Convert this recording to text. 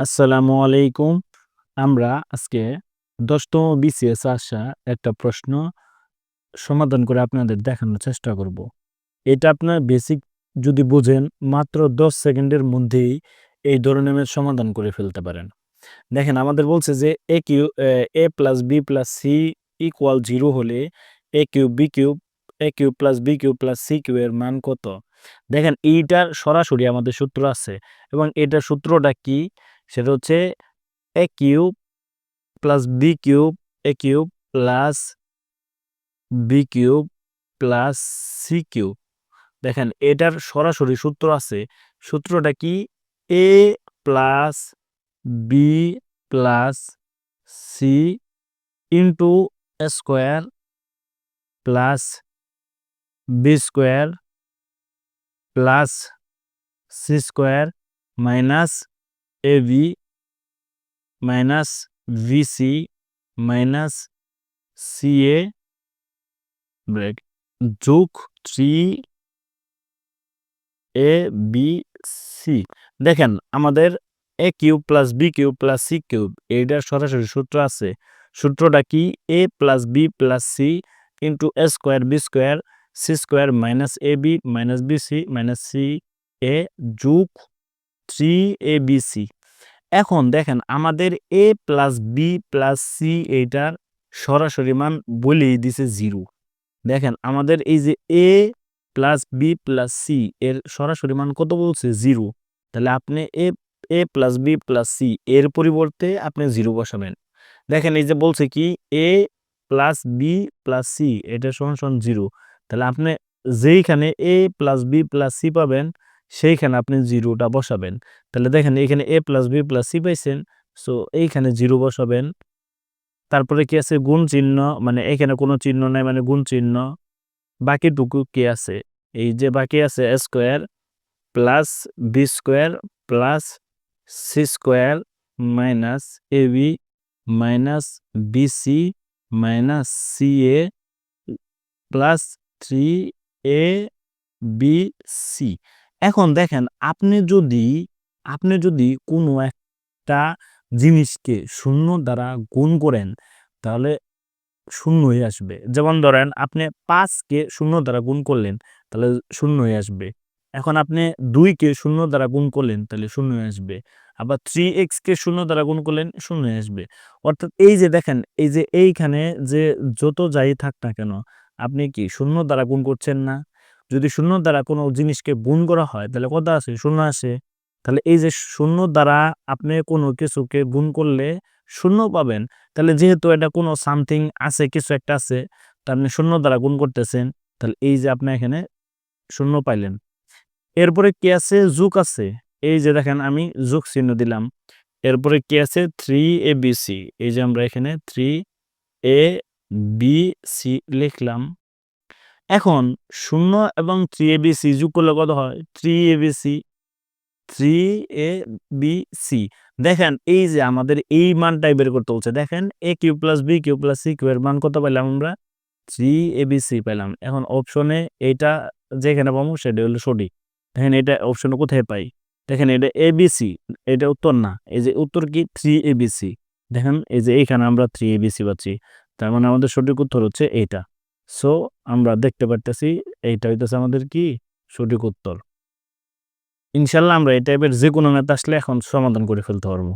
আসসালামু আলাইকুম। আমরা আজকে দশতম বিসিএস আসা একটা প্রশ্ন সমাধান করে আপনাদের দেখানোর চেষ্টা করব। এটা আপনার বেসিক যদি বোঝেন, মাত্র দশ সেকেন্ডের মধ্যেই এই ধরনের সমাধান করে ফেলতে পারেন। দেখেন, আমাদের বলছে যে A cube, A plus B plus C equal zero হলে A cube B cube A cube plus B cube plus C cube এর মান কত? দেখেন, এইটার সরাসরি আমাদের সূত্র আছে এবং এটার সূত্রটা কি? সেটা হচ্ছে A cube plus B cube A cube plus B cube plus C cube দেখেন, এটার সরাসরি সূত্র আছে, সূত্রটা কি? A plus B plus C into square plus B square plus C square minus A B minus B C minus C A bracket যোগ three A B C দেখেন, আমাদের A cube plus B cube plus C cube এইটার সরাসরি সূত্র আছে। সূত্রটা কি? A plus B plus C into A square B square C square minus A B minus B C minus C A যুগ three A B C এখন দেখেন আমাদের A plus B plus C এইটার সরাসরি মান বলেই দিছে জিরো দেখেন আমাদের এই যে A plus B plus C এর সরাসরি মান কত বলছে? জিরো তাহলে আপনি A A plus B plus C এর পরিবর্তে আপনি জিরো বসাবেন। দেখেন এই যে বলছে কি A plus B plus C এটা সমান সমান জিরো তাহলে আপনি যেইখানে A plus B plus C পাবেন সেইখানে আপনি জিরোটা বসাবেন। তাহলে দেখেন এখানে A plus B plus C পাইছেন সো এইখানে জিরো বসাবেন। তারপরে কি আছে? গুণ চিহ্ন মানে এখানে কোনো চিহ্ন নাই মানে গুণ চিহ্ন। বাকিটুকু কি আছে? এই যে বাকি আছে square plus B square plus C square minus A B minus B C minus C A plus three A B C এখন দেখেন, আপনি যদি আপনি যদি কোনো একটা জিনিসকে শূন্য দ্বারা গুণ করেন, তাহলে শূন্য হয়ে আসবে। যেমন ধরেন, আপনি পাঁচকে শূন্য দ্বারা গুণ করলেন, তাহলে শূন্য হয়ে আসবে। এখন আপনি দুইকে শূন্য দ্বারা গুণ করলেন, তাহলে শূন্য হয়ে আসবে। আবার থ্রি এক্সকে শূন্য দ্বারা গুণ করলেন, শূন্য হয়ে আসবে। অর্থাৎ এই যে দেখেন, এই যে এইখানে যে যত যাই থাক না কেন, আপনি কি শূন্য দ্বারা গুণ করছেন না? যদি শূন্য দ্বারা কোনো জিনিসকে গুণ করা হয়, তাহলে কত আসে শূন্য আসে তাহলে এই যে শূন্য দ্বারা আপনি কোনো কিছুকে গুণ করলে শূন্য পাবেন, তাহলে যেহেতু এটা কোনো সামথিং আছে, কিছু একটা আছে তা আপনি শূন্য দ্বারা গুণ করতেছেন, তাহলে এই যে আপনি এখানে শূন্য পাইলেন। এরপরে কি আছে? যুগ আছে। এই যে দেখেন আমি যুগ চিহ্ন দিলাম। এরপরে কি আছে? থ্রি এ বি সি এই যে আমরা এখানে থ্রি এ বি সি লিখলাম। এখন শূন্য এবং থ্রি এ বি সি যোগ করলে কত হয়? Three A B C three A B C দেখেন, এই যে আমাদের এই মানটাই বের করতে বলছে। দেখেন A cube plus B cube plus C cube এর মান কত পাইলাম আমরা? থ্রি এ বি সি পাইলাম। এখন অপশনে এইটা যেখানে পাবো সেটা হলো সঠিক। দেখেন, এটা অপশনে কোথায় পাই? দেখেন, এটা এ বি সি এটা উত্তর না। এই যে উত্তর কি? থ্রি এ বি সি দেখেন, এই যে এইখানে আমরা থ্রি এ বি সি পাচ্ছি। তার মানে আমাদের সঠিক উত্তর হচ্ছে এইটা সো আমরা দেখতে পারতেছি এইটা হইতেছে আমাদের কি? সঠিক উত্তর। ইনশাল্লাহ আমরা এই টাইপের যে কোনো ম্যাথ আসলে এখন সমাধান করে ফেলতে পারব।